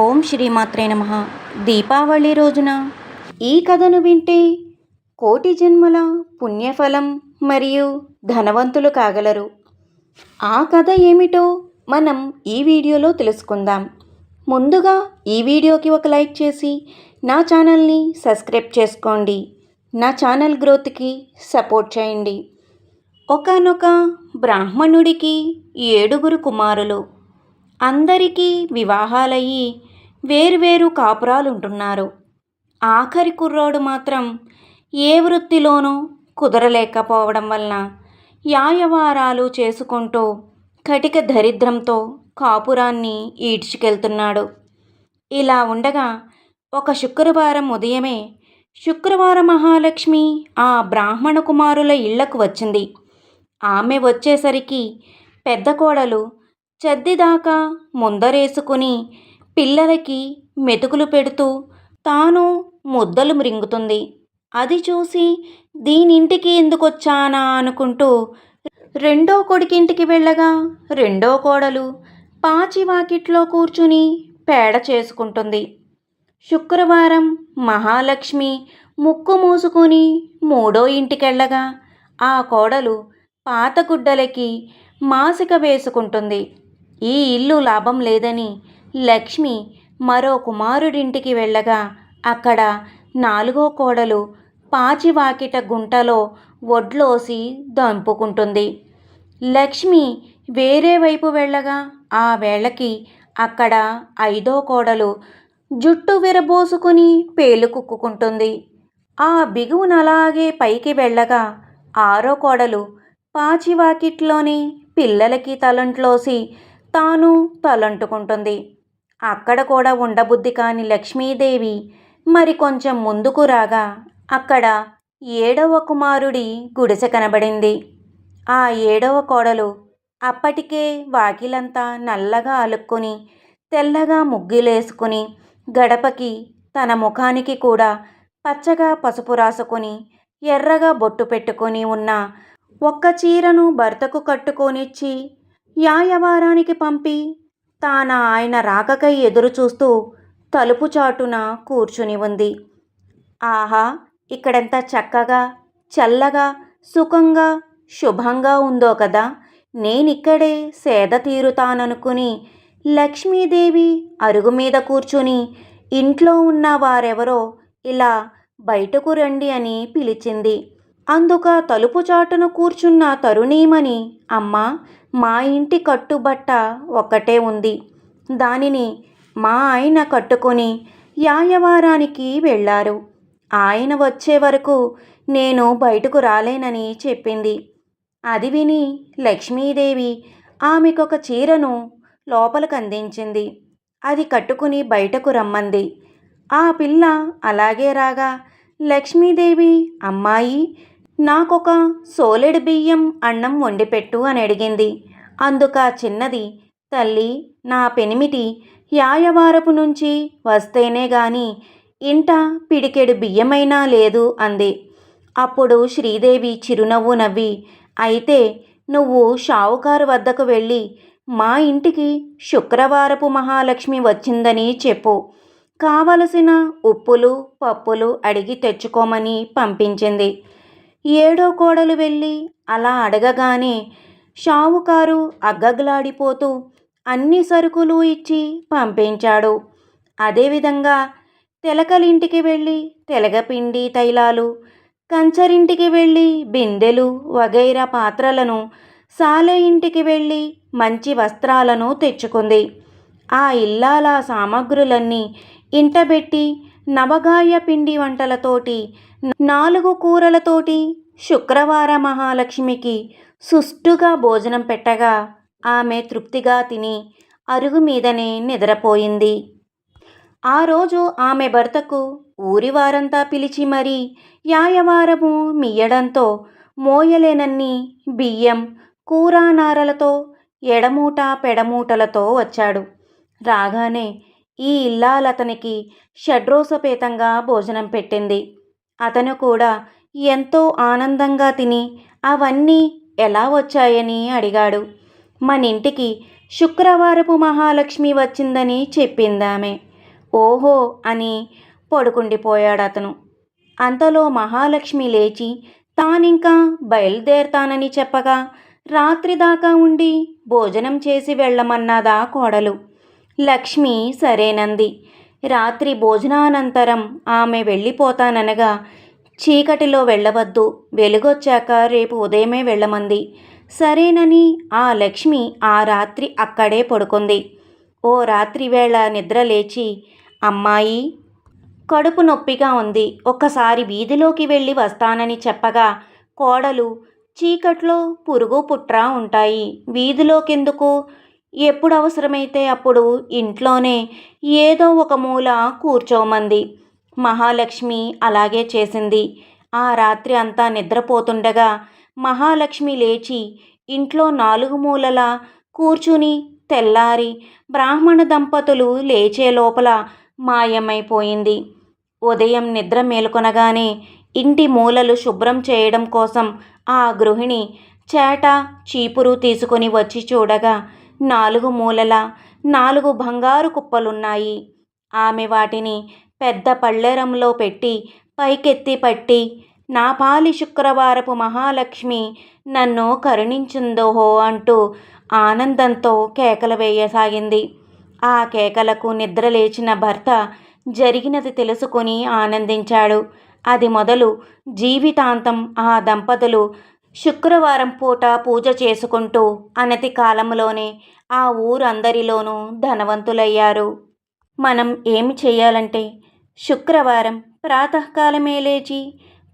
ఓం శ్రీమాత్రే నమ. దీపావళి రోజున ఈ కథను వింటే కోటి జన్మల పుణ్యఫలం మరియు ధనవంతులు కాగలరు. ఆ కథ ఏమిటో మనం ఈ వీడియోలో తెలుసుకుందాం. ముందుగా ఈ వీడియోకి ఒక లైక్ చేసి నా ఛానల్ని సబ్స్క్రైబ్ చేసుకోండి. నా ఛానల్ గ్రోత్కి సపోర్ట్ చేయండి. ఒకానొక బ్రాహ్మణుడికి ఏడుగురు కుమారులు. అందరికీ వివాహాలయ్యి వేర్వేరు కాపురాలుంటున్నారు. ఆఖరి కుర్రోడు మాత్రం ఏ వృత్తిలోనూ కుదరలేకపోవడం వలన యాయవారాలు చేసుకుంటూ కటిక దరిద్రంతో కాపురాన్ని ఈడ్చుకెళ్తున్నాడు. ఇలా ఉండగా ఒక శుక్రవారం ఉదయమే శుక్రవార మహాలక్ష్మి ఆ బ్రాహ్మణ కుమారుల ఇళ్ళకు వచ్చింది. ఆమె వచ్చేసరికి పెద్ద కోడలు చద్దిదాకా ముందరేసుకుని పిల్లలకి మెతుకులు పెడుతూ తాను ముద్దలు మ్రింగుతుంది అది చూసి దీనింటికి ఎందుకొచ్చానా అనుకుంటూ రెండో కొడుకింటికి వెళ్ళగా రెండో కోడలు పాచి వాకిట్లో కూర్చుని పేడ చేసుకుంటుంది. శుక్రవారం మహాలక్ష్మి ముక్కు మూసుకొని మూడో ఇంటికెళ్ళగా ఆ కోడలు పాత గుడ్డలకి మాసిక వేసుకుంటుంది. ఈ ఇల్లు లాభం లేదని లక్ష్మి మరో కుమారుడింటికి వెళ్ళగా అక్కడ నాలుగో కోడలు పాచివాకిట గుంటలో వడ్లోసి దంపుకుంటుంది. లక్ష్మి వేరే వైపు వెళ్ళగా ఆ వేళకి అక్కడ ఐదో కోడలు జుట్టు విరబోసుకుని పేలుకుక్కుంటుంది ఆ బిగువునలాగే పైకి వెళ్ళగా ఆరో కోడలు పాచివాకిట్లోని పిల్లలకి తలంట్లోసి తాను తలంటుకుంటుంది. అక్కడ కూడా ఉండబుద్ధి కాని లక్ష్మీదేవి మరి కొంచెం ముందుకు రాగా అక్కడ ఏడవ కుమారుడి గుడిసె కనబడింది. ఆ ఏడవ కోడలు అప్పటికే వాకిలంతా నల్లగా అలుక్కుని తెల్లగా ముగ్గులేసుకుని గడపకి తన ముఖానికి కూడా పచ్చగా పసుపు రాసుకుని ఎర్రగా బొట్టు పెట్టుకొని ఉన్న ఒక్క చీరను భర్తకు కట్టుకొనిచ్చి యాయవారానికి పంపి తాన ఆయన రాకకై ఎదురుచూస్తూ తలుపు చాటున కూర్చుని ఉంది. ఆహా ఇక్కడెంత చక్కగా చల్లగా సుఖంగా శుభంగా ఉందో కదా. నేనిక్కడే సేద తీరుతాననుకుని లక్ష్మీదేవి అరుగు మీద కూర్చుని ఇంట్లో ఉన్న వారెవరో ఇలా బయటకు రండి అని పిలిచింది. అందుక తలుపు చాటున కూర్చున్న తరుణీమణి అమ్మ మా ఇంటి కట్టుబట్ట ఒక్కటే ఉంది. దానిని మా ఆయన కట్టుకొని యాయవారానికి వెళ్ళారు. ఆయన వచ్చే వరకు నేను బయటకు రాలేనని చెప్పింది. అది విని లక్ష్మీదేవి ఆమెకొక చీరను లోపలికి అందించింది అది కట్టుకుని బయటకు రమ్మంది. ఆ పిల్ల అలాగే రాగా లక్ష్మీదేవి అమ్మాయి నాకొక సోలెడు బియ్యం అన్నం వండిపెట్టు అని అడిగింది. అందుక చిన్నది తల్లి నా పెనిమిటి యాయవారపు నుంచి వస్తేనే గాని ఇంట పిడికెడు బియ్యమైనా లేదు అంది. అప్పుడు శ్రీదేవి చిరునవ్వు నవ్వి అయితే నువ్వు షావుకారు వద్దకు వెళ్ళి మా ఇంటికి శుక్రవారపు మహాలక్ష్మి వచ్చిందని చెప్పు. కావలసిన ఉప్పులు పప్పులు అడిగి తెచ్చుకోమని పంపించింది. ఏడో కోడలు వెళ్ళి అలా అడగగానే షావుకారు అగ్గగ్లాడిపోతూ అన్ని సరుకులు ఇచ్చి పంపించాడు. అదేవిధంగా తెలకలింటికి వెళ్ళి తెలగపిండి తైలాలు కంచరింటికి వెళ్ళి బిందెలు వగైరా పాత్రలను సాలె ఇంటికి వెళ్ళి మంచి వస్త్రాలను తెచ్చుకుంది. ఆ ఇల్లాల సామగ్రులన్నీ ఇంటబెట్టి నవగాయ పిండి వంటలతోటి నాలుగు కూరలతోటి శుక్రవార మహాలక్ష్మికి సుష్టుగా భోజనం పెట్టగా ఆమె తృప్తిగా తిని అరుగు మీదనే నిద్రపోయింది. ఆ రోజు ఆమె భర్తకు ఊరివారంతా పిలిచి మరీ యాయవారము మియ్యడంతో మోయలేనన్ని బియ్యం కూరానారలతో ఎడమూట పెడమూటలతో వచ్చాడు. రాగానే ఈ ఇల్లాలతనికి షడ్రోసపేతంగా భోజనం పెట్టింది. అతను కూడా ఎంతో ఆనందంగా తిని అవన్నీ ఎలా వచ్చాయని అడిగాడు. మన ఇంటికి శుక్రవారపు మహాలక్ష్మి వచ్చిందని చెప్పిందామె. ఓహో అని పడుకుండిపోయాడు అతను అంతలో మహాలక్ష్మి లేచి తానింకా బయలుదేరతానని చెప్పగా రాత్రి దాకా ఉండి భోజనం చేసి వెళ్ళమన్నదా కోడలు. లక్ష్మి సరేనంది. రాత్రి భోజనానంతరం ఆమె వెళ్ళిపోతాననగా చీకటిలో వెళ్ళవద్దు. వెలుగొచ్చాక రేపు ఉదయమే వెళ్ళమంది. సరేనని ఆ లక్ష్మి ఆ రాత్రి అక్కడే పడుకుంది. ఓ రాత్రి వేళ నిద్ర లేచి అమ్మాయి! కడుపు నొప్పిగా ఉంది. ఒక్కసారి వీధిలోకి వెళ్ళి వస్తానని చెప్పగా కోడలు! చీకట్లో పురుగు పుట్రా ఉంటాయి. వీధిలోకెందుకు? ఎప్పుడు అవసరమైతే అప్పుడు ఇంట్లోనే ఏదో ఒక మూల కూర్చోమంది. మహాలక్ష్మి అలాగే చేసింది. ఆ రాత్రి అంతా నిద్రపోతుండగా మహాలక్ష్మి లేచి ఇంట్లో నాలుగు మూలల కూర్చుని తెల్లారి బ్రాహ్మణ దంపతులు లేచే లోపల మాయమైపోయింది. ఉదయం నిద్ర మేలుకొనగానే ఇంటి మూలలు శుభ్రం చేయడం కోసం ఆ గృహిణి చేట చీపురు తీసుకొని వచ్చి చూడగా నాలుగు మూలల నాలుగు బంగారు కుప్పలున్నాయి. ఆమె వాటిని పెద్ద పళ్ళెరంలో పెట్టి పైకెత్తి పట్టి నా పాలి శుక్రవారపు మహాలక్ష్మి నన్ను కరుణించిందోహో అంటూ ఆనందంతో కేకలు వేయసాగింది. ఆ కేకలకు నిద్ర లేచిన భర్త జరిగినది తెలుసుకొని ఆనందించాడు. అది మొదలు జీవితాంతం ఆ దంపతులు శుక్రవారం పూట పూజ చేసుకుంటూ అనతి కాలంలోనే ఆ ఊరందరిలోనూ ధనవంతులయ్యారు. మనం ఏమి చేయాలంటే శుక్రవారం ప్రాతకాలమే లేచి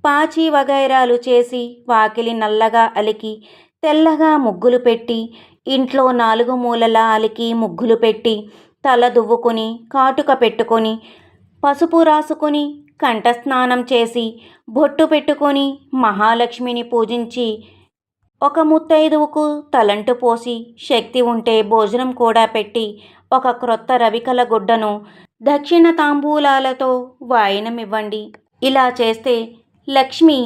పాచి వగైరాలు చేసి వాకిలి నల్లగా అలికి తెల్లగా ముగ్గులు పెట్టి ఇంట్లో నాలుగు మూలల అలికి ముగ్గులు పెట్టి తల దువ్వుకొని కాటుక పెట్టుకొని పసుపు రాసుకొని కంఠస్నానం చేసి బొట్టు పెట్టుకొని మహాలక్ష్మిని పూజించి ఒక ముత్తైదువుకు తలంటు పోసి శక్తి ఉంటే భోజనం కూడా పెట్టి ఒక క్రొత్త రవికల గుడ్డను దక్షిణ తాంబూలాలతో వాయనమివ్వండి. ఇలా చేస్తే లక్ష్మి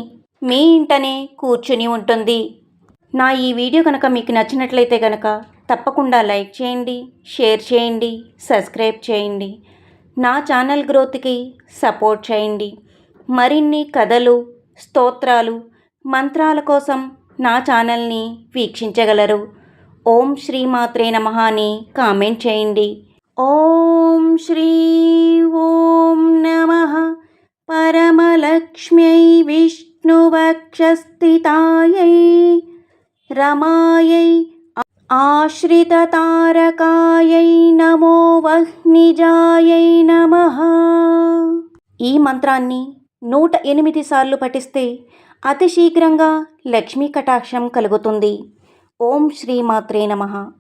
మీ ఇంటనే కూర్చుని ఉంటుంది. నా ఈ వీడియో కనుక మీకు నచ్చినట్లయితే కనుక తప్పకుండా లైక్ చేయండి షేర్ చేయండి సబ్స్క్రైబ్ చేయండి. నా ఛానల్ గ్రోత్కి సపోర్ట్ చేయండి. మరిన్ని కథలు స్తోత్రాలు మంత్రాల కోసం నా ఛానల్ని వీక్షించగలరు. ఓం శ్రీమాత్రే నమ అని కామెంట్ చేయండి. ఓం శ్రీ ఓం నమ. పరమలక్ష్మ్యై విష్ణువక్షస్థితాయై రమాయై ఆశ్రితతారకాయై నమో వహ్నిజాయై నమ. ఈ మంత్రాన్ని నూట ఎనిమిది సార్లు పఠిస్తే అతి శీఘ్రంగా లక్ష్మీ కటాక్షం కలుగుతుంది. ఓం శ్రీమాత్రే నమ.